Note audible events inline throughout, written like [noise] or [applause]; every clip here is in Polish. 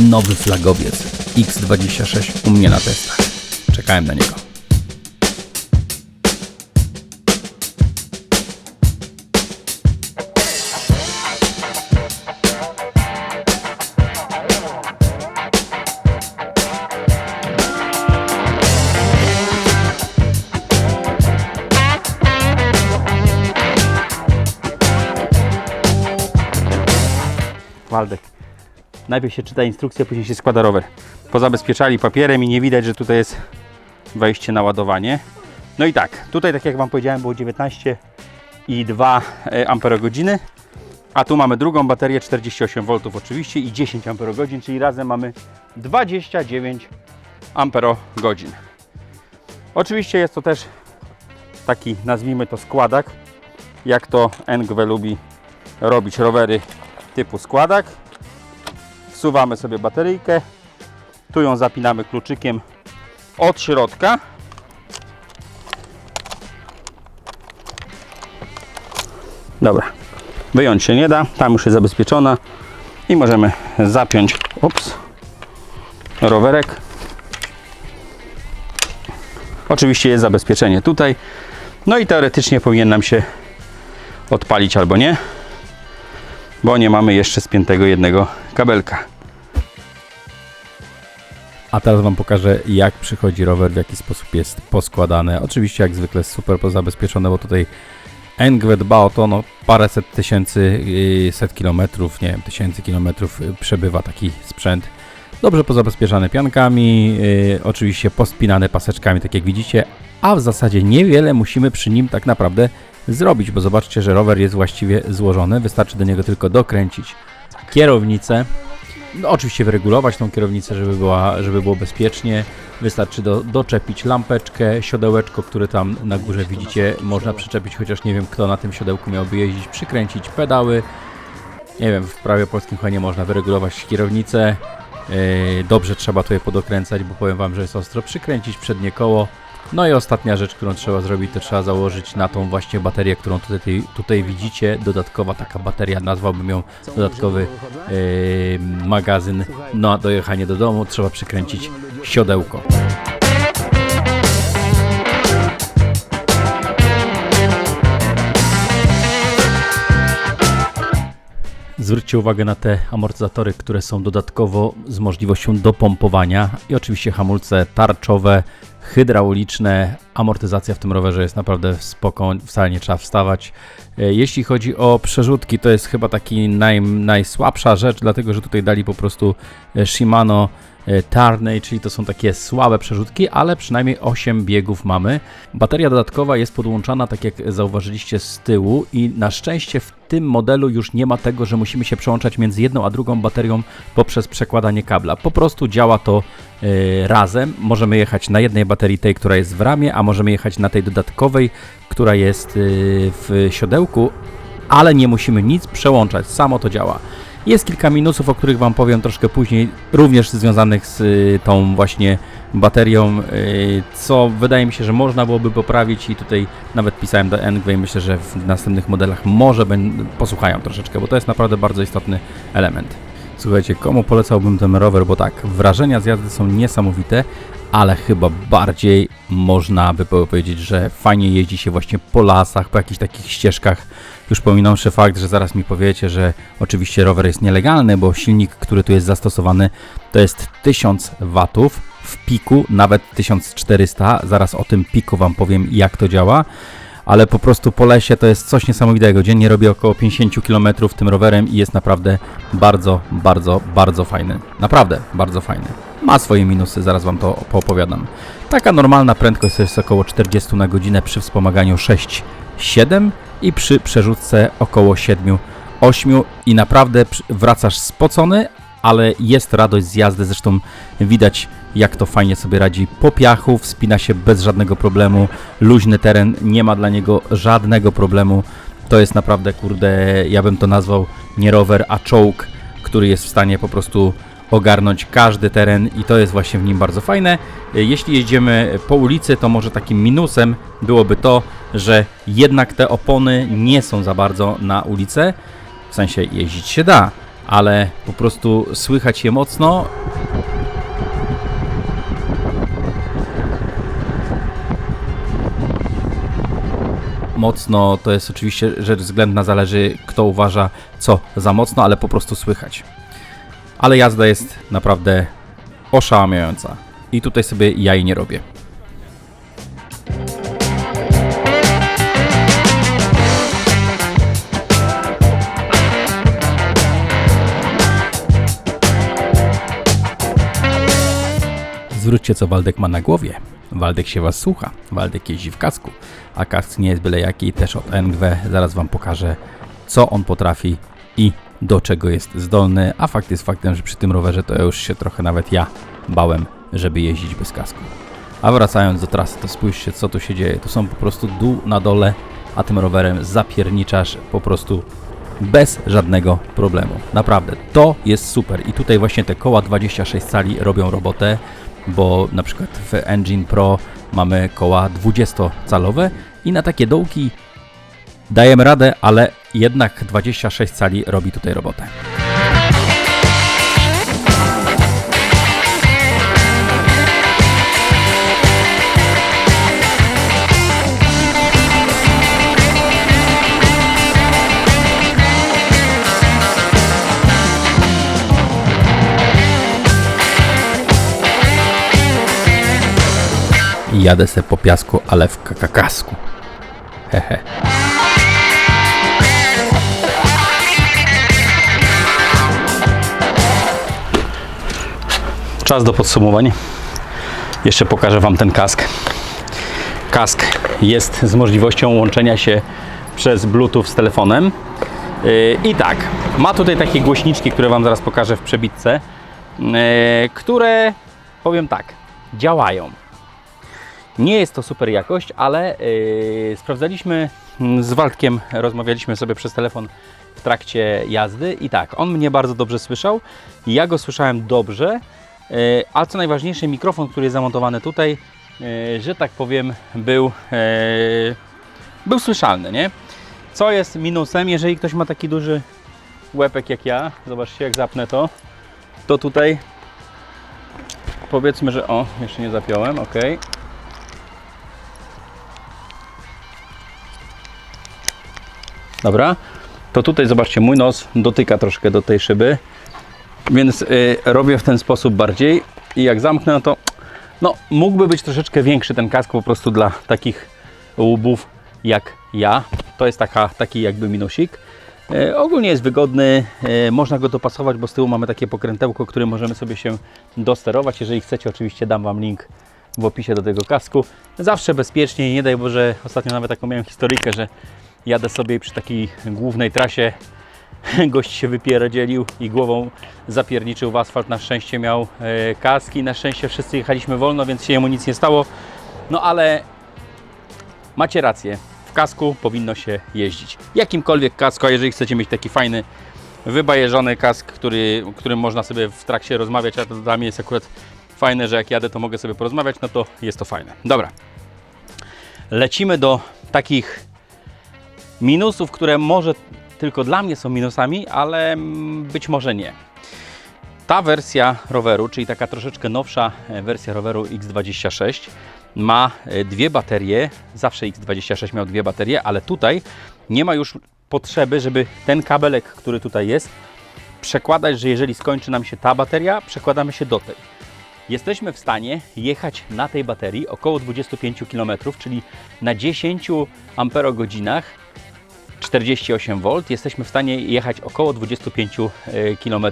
nowy flagowiec X26 u mnie na testach. Czekałem na niego. Najpierw się czyta instrukcję, później się składa rower. Pozabezpieczali papierem i nie widać, że tutaj jest wejście na ładowanie. No i tak, tutaj tak jak Wam powiedziałem było 19,2 Ah, a tu mamy drugą baterię 48 V oczywiście i 10 Ah, czyli razem mamy 29 Ah. Oczywiście jest to też taki, nazwijmy to składak, jak to NGW lubi robić rowery typu składak. Wsuwamy sobie bateryjkę. Tu ją zapinamy kluczykiem od środka. Dobra, wyjąć się nie da, tam już jest zabezpieczona i możemy zapiąć ups, rowerek. Oczywiście jest zabezpieczenie tutaj. No i teoretycznie powinien nam się odpalić albo nie bo nie mamy jeszcze spiętego jednego kabelka. A teraz Wam pokażę, jak przychodzi rower, w jaki sposób jest poskładany. Oczywiście, jak zwykle, super pozabezpieczone, bo tutaj NGW dba o to, no paręset tysięcy, yy, set kilometrów, nie wiem, tysięcy kilometrów yy, przebywa taki sprzęt. Dobrze pozabezpieczany piankami, yy, oczywiście pospinane paseczkami, tak jak widzicie, a w zasadzie niewiele musimy przy nim tak naprawdę zrobić, bo zobaczcie, że rower jest właściwie złożony, wystarczy do niego tylko dokręcić kierownicę, no, oczywiście wyregulować tą kierownicę, żeby, była, żeby było bezpiecznie, wystarczy do, doczepić lampeczkę, siodełeczko, które tam na górze widzicie, można przyczepić, chociaż nie wiem kto na tym siodełku miałby jeździć, przykręcić pedały, nie wiem, w prawie polskim chyba nie można wyregulować kierownicę, yy, dobrze trzeba je podokręcać, bo powiem Wam, że jest ostro, przykręcić przednie koło, no i ostatnia rzecz, którą trzeba zrobić, to trzeba założyć na tą właśnie baterię, którą tutaj, tutaj widzicie. Dodatkowa taka bateria, nazwałbym ją dodatkowy yy, magazyn na dojechanie do domu. Trzeba przykręcić siodełko. Zwróćcie uwagę na te amortyzatory, które są dodatkowo z możliwością dopompowania i oczywiście hamulce tarczowe, hydrauliczne. Amortyzacja w tym rowerze jest naprawdę spoko, wcale nie trzeba wstawać. E, jeśli chodzi o przerzutki, to jest chyba taki naj, najsłabsza rzecz, dlatego że tutaj dali po prostu e, Shimano Tarnej, czyli to są takie słabe przerzutki, ale przynajmniej 8 biegów mamy. Bateria dodatkowa jest podłączana, tak jak zauważyliście, z tyłu i na szczęście w tym modelu już nie ma tego, że musimy się przełączać między jedną a drugą baterią poprzez przekładanie kabla. Po prostu działa to yy, razem. Możemy jechać na jednej baterii, tej, która jest w ramie, a możemy jechać na tej dodatkowej, która jest yy, w siodełku, ale nie musimy nic przełączać, samo to działa. Jest kilka minusów, o których Wam powiem troszkę później, również związanych z y, tą właśnie baterią, y, co wydaje mi się, że można byłoby poprawić i tutaj nawet pisałem do NGW i myślę, że w następnych modelach może posłuchają troszeczkę, bo to jest naprawdę bardzo istotny element. Słuchajcie, komu polecałbym ten rower, bo tak, wrażenia z jazdy są niesamowite, ale chyba bardziej można by powiedzieć, że fajnie jeździ się właśnie po lasach, po jakichś takich ścieżkach już pominąwszy fakt, że zaraz mi powiecie, że oczywiście rower jest nielegalny, bo silnik, który tu jest zastosowany, to jest 1000 watów w piku, nawet 1400. Zaraz o tym piku Wam powiem, jak to działa. Ale po prostu po lesie to jest coś niesamowitego. Dziennie robię około 50 km tym rowerem i jest naprawdę bardzo, bardzo, bardzo fajny. Naprawdę bardzo fajny. Ma swoje minusy, zaraz Wam to poopowiadam. Taka normalna prędkość to jest około 40 na godzinę przy wspomaganiu 6-7 i przy przerzutce około 7-8 i naprawdę wracasz spocony, ale jest radość z jazdy, zresztą widać jak to fajnie sobie radzi. Po piachu, wspina się bez żadnego problemu, luźny teren, nie ma dla niego żadnego problemu, to jest naprawdę, kurde, ja bym to nazwał nie rower, a czołg, który jest w stanie po prostu ogarnąć każdy teren i to jest właśnie w nim bardzo fajne. Jeśli jedziemy po ulicy, to może takim minusem byłoby to, że jednak te opony nie są za bardzo na ulicę, w sensie jeździć się da, ale po prostu słychać je mocno. Mocno to jest oczywiście rzecz względna, zależy kto uważa co za mocno, ale po prostu słychać. Ale jazda jest naprawdę oszałamiająca. I tutaj sobie jaj nie robię. Zwróćcie, co Waldek ma na głowie. Waldek się was słucha. Waldek jeździ w kasku. A kask nie jest byle jaki, też od NGW. Zaraz wam pokażę, co on potrafi i do czego jest zdolny. A fakt jest faktem, że przy tym rowerze to już się trochę nawet ja bałem, żeby jeździć bez kasku. A wracając do trasy, to spójrzcie, co tu się dzieje. Tu są po prostu dół na dole, a tym rowerem zapierniczasz po prostu bez żadnego problemu. Naprawdę, to jest super. I tutaj właśnie te koła 26 cali robią robotę, bo na przykład w Engine Pro mamy koła 20-calowe i na takie dołki dajemy radę, ale jednak 26 cali robi tutaj robotę. Jadę se po piasku, ale w kakakasku. Hehe. Czas do podsumowań. Jeszcze pokażę Wam ten kask. Kask jest z możliwością łączenia się przez Bluetooth z telefonem. Yy, I tak, ma tutaj takie głośniczki, które Wam zaraz pokażę w przebitce, yy, które powiem tak, działają. Nie jest to super jakość, ale yy, sprawdzaliśmy mm, z Waldkiem, rozmawialiśmy sobie przez telefon w trakcie jazdy i tak, on mnie bardzo dobrze słyszał, ja go słyszałem dobrze, a co najważniejsze, mikrofon, który jest zamontowany tutaj, yy, że tak powiem, był, yy, był słyszalny, nie? Co jest minusem, jeżeli ktoś ma taki duży łepek jak ja, zobaczcie jak zapnę to, to tutaj powiedzmy, że o, jeszcze nie zapiąłem, ok. Dobra, to tutaj zobaczcie, mój nos dotyka troszkę do tej szyby, więc y, robię w ten sposób bardziej i jak zamknę, no to no, mógłby być troszeczkę większy ten kask po prostu dla takich łubów jak ja. To jest taka, taki jakby minusik. E, ogólnie jest wygodny, e, można go dopasować, bo z tyłu mamy takie pokrętełko, którym możemy sobie się dosterować. Jeżeli chcecie, oczywiście dam Wam link w opisie do tego kasku. Zawsze bezpiecznie, nie daj Boże, ostatnio nawet taką miałem historyjkę, że jadę sobie przy takiej głównej trasie [laughs] gość się wypierdzielił i głową zapierniczył w asfalt. Na szczęście miał e, kaski, na szczęście wszyscy jechaliśmy wolno, więc się jemu nic nie stało. No ale macie rację, w kasku powinno się jeździć. Jakimkolwiek kasku, a jeżeli chcecie mieć taki fajny, wybajeżony kask, który, którym można sobie w trakcie rozmawiać, a to dla mnie jest akurat fajne, że jak jadę, to mogę sobie porozmawiać, no to jest to fajne. Dobra. Lecimy do takich minusów, które może tylko dla mnie są minusami, ale mm, być może nie. Ta wersja roweru, czyli taka troszeczkę nowsza e, wersja roweru X26, ma e, dwie baterie. Zawsze X26 miał dwie baterie, ale tutaj nie ma już potrzeby, żeby ten kabelek, który tutaj jest, przekładać, że jeżeli skończy nam się ta bateria, przekładamy się do tej. Jesteśmy w stanie jechać na tej baterii około 25 km, czyli na 10 amperogodzinach 48V. Jesteśmy w stanie jechać około 25 km.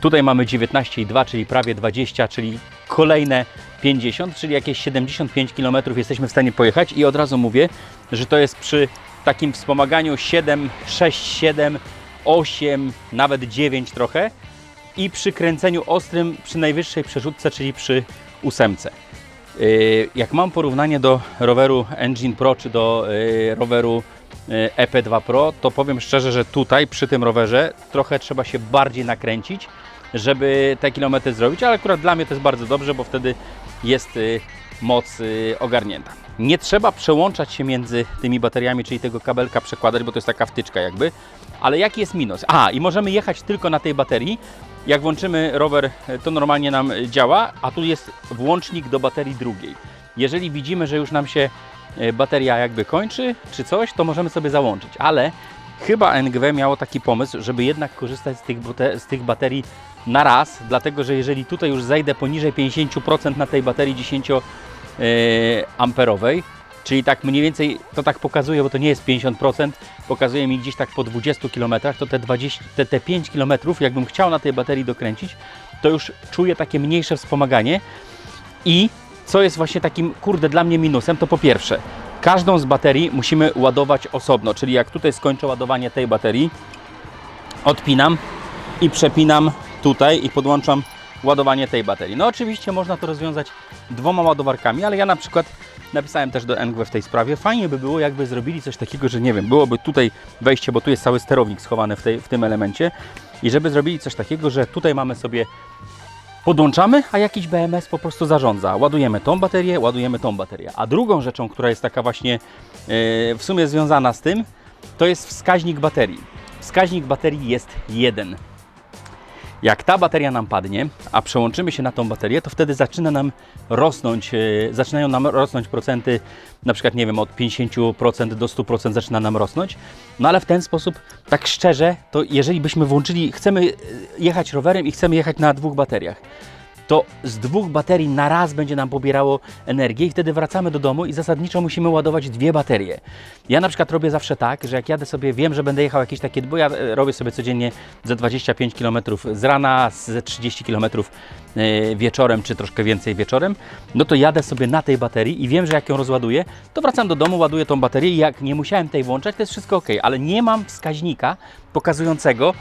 Tutaj mamy 19,2, czyli prawie 20, czyli kolejne 50, czyli jakieś 75 km jesteśmy w stanie pojechać i od razu mówię, że to jest przy takim wspomaganiu 7, 6, 7, 8, nawet 9 trochę i przy kręceniu ostrym przy najwyższej przerzutce, czyli przy ósemce. Yy, Jak mam porównanie do roweru Engine Pro czy do yy, roweru EP2 Pro, to powiem szczerze, że tutaj przy tym rowerze trochę trzeba się bardziej nakręcić, żeby te kilometry zrobić, ale akurat dla mnie to jest bardzo dobrze, bo wtedy jest y, moc y, ogarnięta. Nie trzeba przełączać się między tymi bateriami, czyli tego kabelka przekładać, bo to jest taka wtyczka jakby. Ale jaki jest minus? A, i możemy jechać tylko na tej baterii. Jak włączymy rower, y, to normalnie nam działa, a tu jest włącznik do baterii drugiej. Jeżeli widzimy, że już nam się bateria jakby kończy, czy coś, to możemy sobie załączyć, ale chyba NGW miało taki pomysł, żeby jednak korzystać z tych, z tych baterii na raz, dlatego że jeżeli tutaj już zejdę poniżej 50% na tej baterii 10 e, amperowej, czyli tak mniej więcej to tak pokazuje, bo to nie jest 50%, pokazuje mi gdzieś tak po 20 km, to te, 20, te, te 5 km, jakbym chciał na tej baterii dokręcić, to już czuję takie mniejsze wspomaganie i co jest właśnie takim, kurde, dla mnie minusem, to po pierwsze, każdą z baterii musimy ładować osobno, czyli jak tutaj skończę ładowanie tej baterii, odpinam i przepinam tutaj i podłączam ładowanie tej baterii. No oczywiście można to rozwiązać dwoma ładowarkami, ale ja na przykład napisałem też do NGW w tej sprawie. Fajnie by było, jakby zrobili coś takiego, że nie wiem, byłoby tutaj wejście, bo tu jest cały sterownik schowany w, tej, w tym elemencie i żeby zrobili coś takiego, że tutaj mamy sobie podłączamy, a jakiś BMS po prostu zarządza. Ładujemy tą baterię, ładujemy tą baterię. A drugą rzeczą, która jest taka właśnie e, w sumie związana z tym, to jest wskaźnik baterii. Wskaźnik baterii jest jeden. Jak ta bateria nam padnie, a przełączymy się na tą baterię, to wtedy zaczyna nam rosnąć, e, zaczynają nam rosnąć procenty, na przykład nie wiem, od 50% do 100% zaczyna nam rosnąć. No ale w ten sposób, tak szczerze, to jeżeli byśmy włączyli, chcemy e, jechać rowerem i chcemy jechać na dwóch bateriach, to z dwóch baterii na raz będzie nam pobierało energię i wtedy wracamy do domu i zasadniczo musimy ładować dwie baterie. Ja na przykład robię zawsze tak, że jak jadę sobie, wiem, że będę jechał jakieś takie, bo ja e, robię sobie codziennie ze 25 km z rana, ze 30 km e, wieczorem, czy troszkę więcej wieczorem, no to jadę sobie na tej baterii i wiem, że jak ją rozładuję, to wracam do domu, ładuję tą baterię i jak nie musiałem tej włączać, to jest wszystko ok, ale nie mam wskaźnika pokazującego,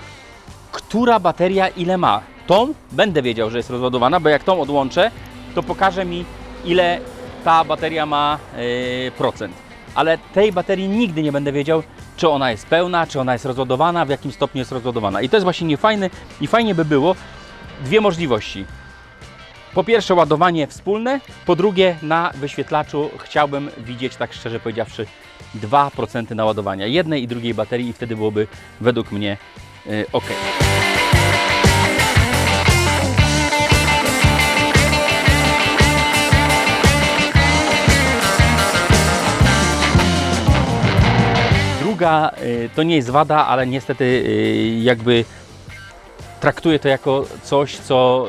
która bateria ile ma. Tą będę wiedział, że jest rozładowana, bo jak tą odłączę, to pokaże mi ile ta bateria ma yy, procent. Ale tej baterii nigdy nie będę wiedział, czy ona jest pełna, czy ona jest rozładowana, w jakim stopniu jest rozładowana. I to jest właśnie niefajne i fajnie by było dwie możliwości. Po pierwsze ładowanie wspólne, po drugie na wyświetlaczu chciałbym widzieć, tak szczerze powiedziawszy, 2% naładowania jednej i drugiej baterii i wtedy byłoby według mnie ok. Druga y, to nie jest wada, ale niestety y, jakby traktuję to jako coś, co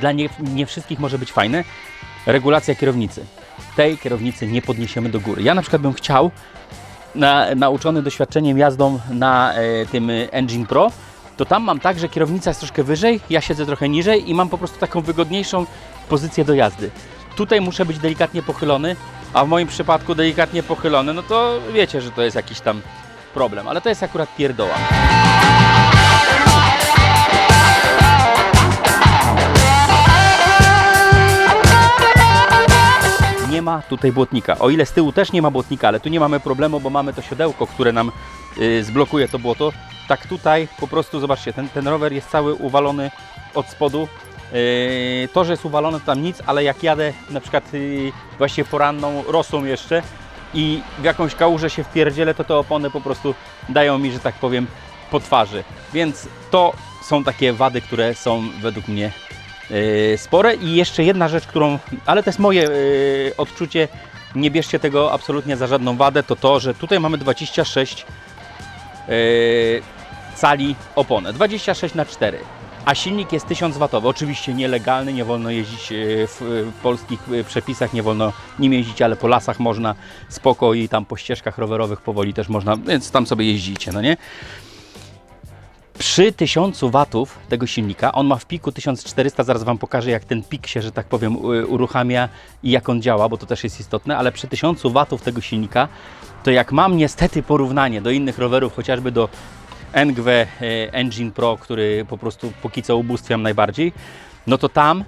dla nie, nie wszystkich może być fajne. Regulacja kierownicy. Tej kierownicy nie podniesiemy do góry. Ja na przykład bym chciał, na, nauczony doświadczeniem jazdą na e, tym e, Engine Pro, to tam mam tak, że kierownica jest troszkę wyżej, ja siedzę trochę niżej i mam po prostu taką wygodniejszą pozycję do jazdy. Tutaj muszę być delikatnie pochylony, a w moim przypadku delikatnie pochylony, no to wiecie, że to jest jakiś tam problem, ale to jest akurat pierdoła. Ma tutaj błotnika. O ile z tyłu też nie ma błotnika, ale tu nie mamy problemu, bo mamy to siodełko, które nam y, zblokuje to błoto. Tak tutaj po prostu, zobaczcie, ten, ten rower jest cały uwalony od spodu. Yy, to, że jest uwalone to tam nic, ale jak jadę na przykład yy, właśnie poranną rosą jeszcze i w jakąś kałużę się wpierdzielę, to te opony po prostu dają mi, że tak powiem, po twarzy. Więc to są takie wady, które są według mnie yy, spore. I jeszcze jedna rzecz, którą, ale to jest moje yy, odczucie, nie bierzcie tego absolutnie za żadną wadę, to to, że tutaj mamy 26 yy, cali oponę, 26 na 4 a silnik jest 1000 watowy. Oczywiście nielegalny, nie wolno jeździć w, polskich przepisach, nie wolno nim jeździć, ale po lasach można spoko i tam po ścieżkach rowerowych powoli też można, więc tam sobie jeździcie, no nie? Przy 1000 watów tego silnika, on ma w piku 1400, zaraz Wam pokażę jak ten pik się, że tak powiem, uruchamia i jak on działa, bo to też jest istotne, ale przy 1000 watów tego silnika, to jak mam niestety porównanie do innych rowerów, chociażby do NGW e, Engine Pro, który po prostu póki co ubóstwiam najbardziej, no to tam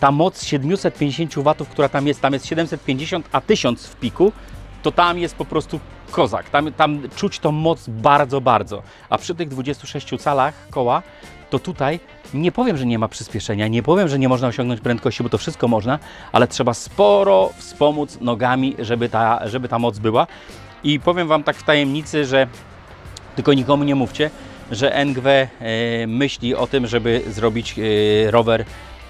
ta moc 750 watów, która tam jest, tam jest 750, a 1000 w piku, to tam jest po prostu kozak. Tam, tam czuć tą moc bardzo, bardzo. A przy tych 26 calach koła, to tutaj nie powiem, że nie ma przyspieszenia, nie powiem, że nie można osiągnąć prędkości, bo to wszystko można, ale trzeba sporo wspomóc nogami, żeby ta, żeby ta moc była. I powiem Wam tak w tajemnicy, że tylko nikomu nie mówcie, że NGW e, myśli o tym, żeby zrobić e, rower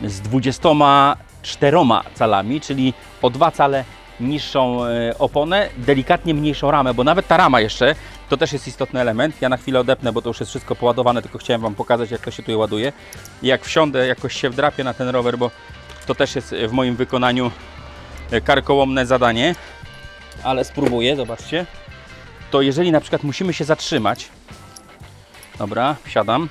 z 24 calami, czyli o dwa cale niższą e, oponę, delikatnie mniejszą ramę, bo nawet ta rama jeszcze, to też jest istotny element. Ja na chwilę odepnę, bo to już jest wszystko poładowane, tylko chciałem Wam pokazać, jak to się tutaj ładuje. Jak wsiądę, jakoś się wdrapię na ten rower, bo to też jest e, w moim wykonaniu e, karkołomne zadanie, ale spróbuję, zobaczcie. To jeżeli na przykład musimy się zatrzymać, dobra, wsiadam,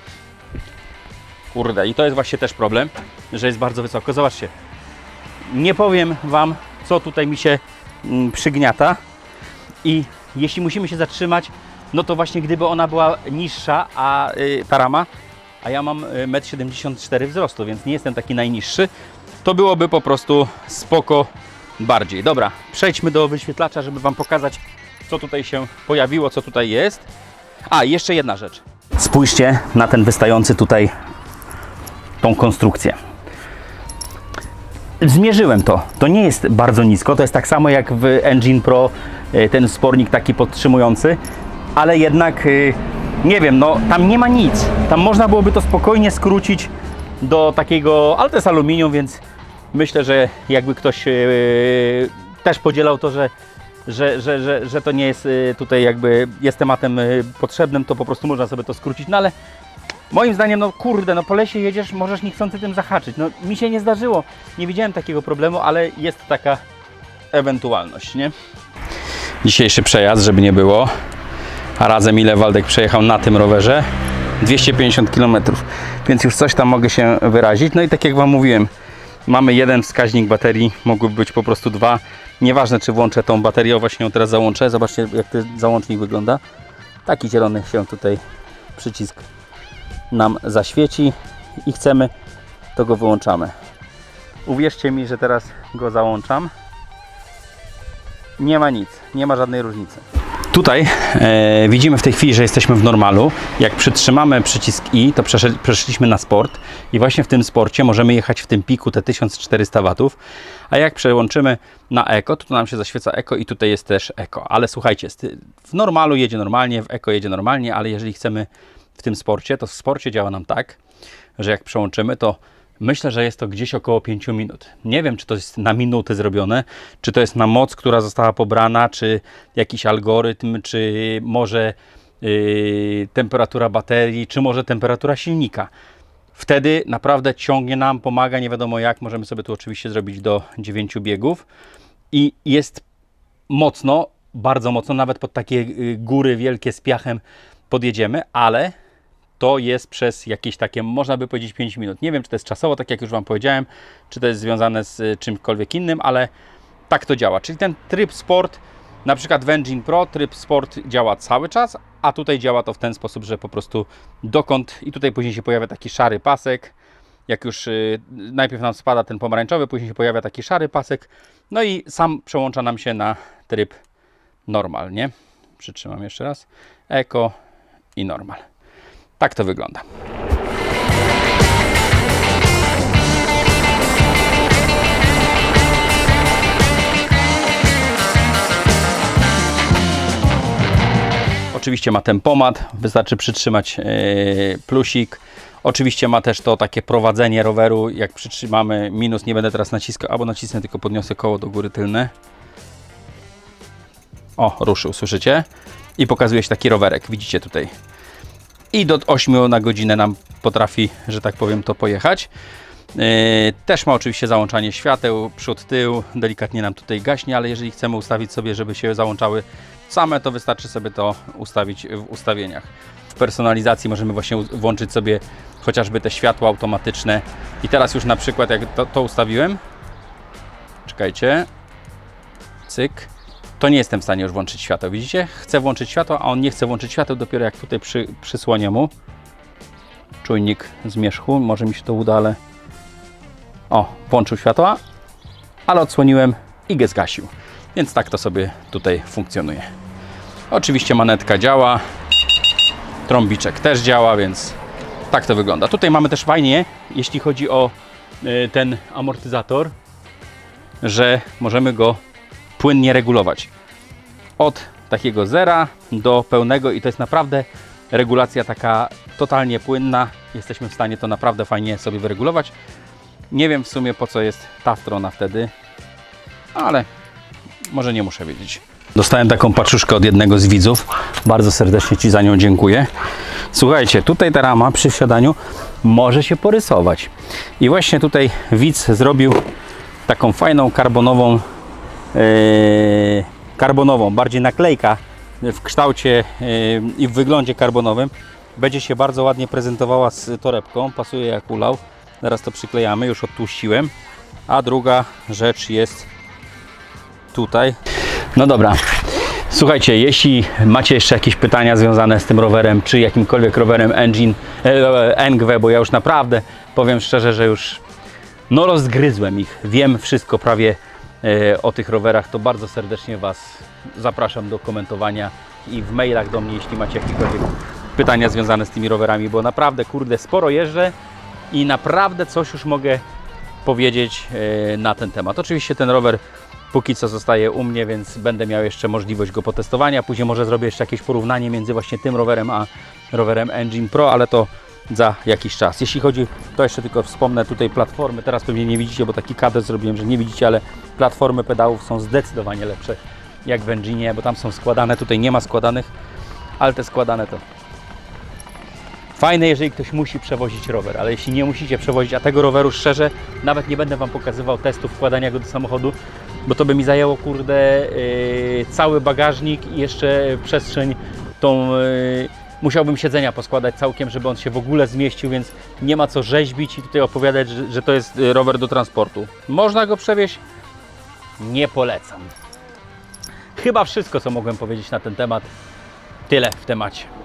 kurde, i to jest właśnie też problem, że jest bardzo wysoko. Zobaczcie, nie powiem Wam, co tutaj mi się mm, przygniata i jeśli musimy się zatrzymać, no to właśnie gdyby ona była niższa, a y, ta rama, a ja mam y, 1,74 m wzrostu, więc nie jestem taki najniższy, to byłoby po prostu spoko bardziej. Dobra, przejdźmy do wyświetlacza, żeby Wam pokazać, co tutaj się pojawiło, co tutaj jest. A, jeszcze jedna rzecz. Spójrzcie na ten wystający tutaj tą konstrukcję. Zmierzyłem to. To nie jest bardzo nisko. To jest tak samo jak w Engine Pro e, ten spornik taki podtrzymujący, ale jednak e, nie wiem, no tam nie ma nic. Tam można byłoby to spokojnie skrócić do takiego, ale to jest aluminium, więc myślę, że jakby ktoś e, też podzielał to, że że, że, że, że to nie jest tutaj jakby jest tematem potrzebnym, to po prostu można sobie to skrócić, no ale Moim zdaniem, no kurde, no po lesie jedziesz, możesz niechcący tym zahaczyć. No mi się nie zdarzyło, nie widziałem takiego problemu, ale jest taka ewentualność, nie? Dzisiejszy przejazd, żeby nie było. A razem ile Waldek przejechał na tym rowerze? 250 km, więc już coś tam mogę się wyrazić. No i tak jak Wam mówiłem, mamy jeden wskaźnik baterii, mogłyby być po prostu dwa. Nieważne, czy włączę tą baterię, właśnie ją teraz załączę. Zobaczcie, jak ten załącznik wygląda. Taki zielony się tutaj przycisk nam zaświeci i chcemy, to go wyłączamy. Uwierzcie mi, że teraz go załączam. Nie ma nic, nie ma żadnej różnicy. Tutaj e, widzimy w tej chwili, że jesteśmy w normalu. Jak przytrzymamy przycisk I, to przeszliśmy na sport i właśnie w tym sporcie możemy jechać w tym piku te 1400 W, a jak przełączymy na Eko, to tu nam się zaświeca Eko i tutaj jest też Eko. Ale słuchajcie, w normalu jedzie normalnie, w Eko jedzie normalnie, ale jeżeli chcemy w tym sporcie, to w sporcie działa nam tak, że jak przełączymy, to myślę, że jest to gdzieś około 5 minut. Nie wiem, czy to jest na minuty zrobione, czy to jest na moc, która została pobrana, czy jakiś algorytm, czy może yy, temperatura baterii, czy może temperatura silnika. Wtedy naprawdę ciągnie nam, pomaga, nie wiadomo jak. Możemy sobie tu oczywiście zrobić do 9 biegów i jest mocno, bardzo mocno, nawet pod takie y, góry wielkie z piachem podjedziemy, ale to jest przez jakieś takie, można by powiedzieć 5 minut. Nie wiem, czy to jest czasowo, tak jak już Wam powiedziałem, czy to jest związane z y, czymkolwiek innym, ale tak to działa. Czyli ten tryb sport, na przykład w Engine Pro, tryb sport działa cały czas, a tutaj działa to w ten sposób, że po prostu dokąd i tutaj później się pojawia taki szary pasek, jak już y, najpierw nam spada ten pomarańczowy, później się pojawia taki szary pasek, no i sam przełącza nam się na tryb normal, nie? Przytrzymam jeszcze raz. Eko i normal. Tak to wygląda. Oczywiście ma tempomat, wystarczy przytrzymać e, plusik. Oczywiście ma też to takie prowadzenie roweru, jak przytrzymamy minus, nie będę teraz naciskał, albo nacisnę, tylko podniosę koło do góry tylne. O, ruszył, słyszycie? I pokazuje się taki rowerek, widzicie tutaj. I do 8 na godzinę nam potrafi, że tak powiem, to pojechać. Yy, Też ma oczywiście załączanie świateł, przód, tył, delikatnie nam tutaj gaśnie, ale jeżeli chcemy ustawić sobie, żeby się załączały same, to wystarczy sobie to ustawić w ustawieniach. W personalizacji możemy właśnie włączyć sobie chociażby te światła automatyczne. I teraz już na przykład jak to, to ustawiłem, czekajcie, cyk, to nie jestem w stanie już włączyć światła. Widzicie? Chcę włączyć światło, a on nie chce włączyć światła dopiero jak tutaj przy, przysłonię mu czujnik zmierzchu. Może mi się to uda, ale o, włączył światła, ale odsłoniłem i go zgasił. Więc tak to sobie tutaj funkcjonuje. Oczywiście manetka działa, trąbiczek też działa, więc Tak to wygląda. Tutaj mamy też fajnie, jeśli chodzi o y, ten amortyzator, że możemy go płynnie regulować. Od takiego zera do pełnego i to jest naprawdę regulacja taka totalnie płynna. Jesteśmy w stanie to naprawdę fajnie sobie wyregulować. Nie wiem w sumie po co jest ta strona wtedy, ale może nie muszę wiedzieć. Dostałem taką paczuszkę od jednego z widzów. Bardzo serdecznie Ci za nią dziękuję. Słuchajcie, tutaj ta rama przy wsiadaniu może się porysować. I właśnie tutaj widz zrobił taką fajną karbonową, karbonową, bardziej naklejka w kształcie yy, i w wyglądzie karbonowym. Będzie się bardzo ładnie prezentowała z torebką, pasuje jak ulał. Zaraz to przyklejamy, już odtłuściłem. A druga rzecz jest tutaj. No dobra. Słuchajcie, jeśli macie jeszcze jakieś pytania związane z tym rowerem, czy jakimkolwiek rowerem Engine, e, bo ja już naprawdę powiem szczerze, że już no rozgryzłem ich. Wiem wszystko prawie e, o tych rowerach, to bardzo serdecznie Was zapraszam do komentowania i w mailach do mnie, jeśli macie jakiekolwiek pytania związane z tymi rowerami, bo naprawdę, kurde, sporo jeżdżę i naprawdę coś już mogę powiedzieć e, na ten temat. Oczywiście ten rower póki co zostaje u mnie, więc będę miał jeszcze możliwość go potestowania. Później może zrobię jeszcze jakieś porównanie między właśnie tym rowerem a rowerem Engine Pro, ale to za jakiś czas. Jeśli chodzi, to jeszcze tylko wspomnę tutaj platformy, teraz pewnie nie widzicie, bo taki kadr zrobiłem, że nie widzicie, ale platformy pedałów są zdecydowanie lepsze jak w Engine, bo tam są składane, tutaj nie ma składanych, ale te składane to Fajne, jeżeli ktoś musi przewozić rower, ale jeśli nie musicie przewozić, a tego roweru szczerze, nawet nie będę Wam pokazywał testów wkładania go do samochodu, bo to by mi zajęło, kurde, yy, cały bagażnik i jeszcze przestrzeń tą... Yy, musiałbym siedzenia poskładać całkiem, żeby on się w ogóle zmieścił, więc nie ma co rzeźbić i tutaj opowiadać, że, że to jest yy, rower do transportu. Można go przewieźć? Nie polecam. Chyba wszystko, co mogłem powiedzieć na ten temat. Tyle w temacie.